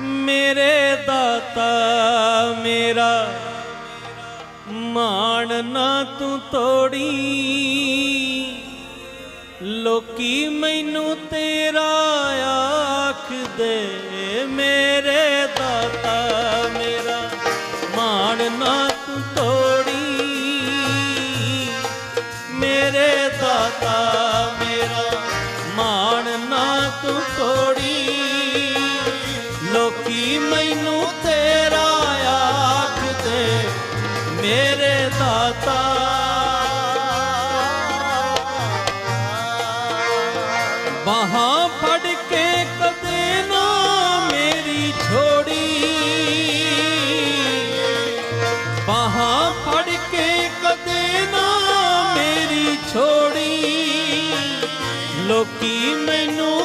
ਮੇਰੇ ਦਾਤਾ, ਮੇਰਾ ਮਾਣ ਨਾ ਤੂੰ ਤੋੜੀ। ਲੋਕੀ ਮੈਨੂੰ ਤੇਰਾ ਆਖਦੇ, ਮੇਰੇ ਦਾਤਾ, ਮੇਰਾ ਮਾਣ ਨਾ ਤੂੰ ਤੋੜੀ। ਮੇਰੇ ਦਾਤਾ, ਮੇਰਾ ਮਾਣ ਨਾ ਤੂੰ ਲੋਕੀ ਮੈਨੂੰ ਤੇਰਾ ਆਖਦੇ ਮੇਰੇ ਦਾਤਾ। ਬਾਹਾਂ ਫੜ ਕੇ ਕਦੇ ਨਾ ਮੇਰੀ ਛੋੜੀ। ਬਾਹਾਂ ਫੜ ਕੇ ਕਦੇ ਨਾ ਮੇਰੀ ਛੋੜੀ। ਲੋਕੀ ਮੈਨੂੰ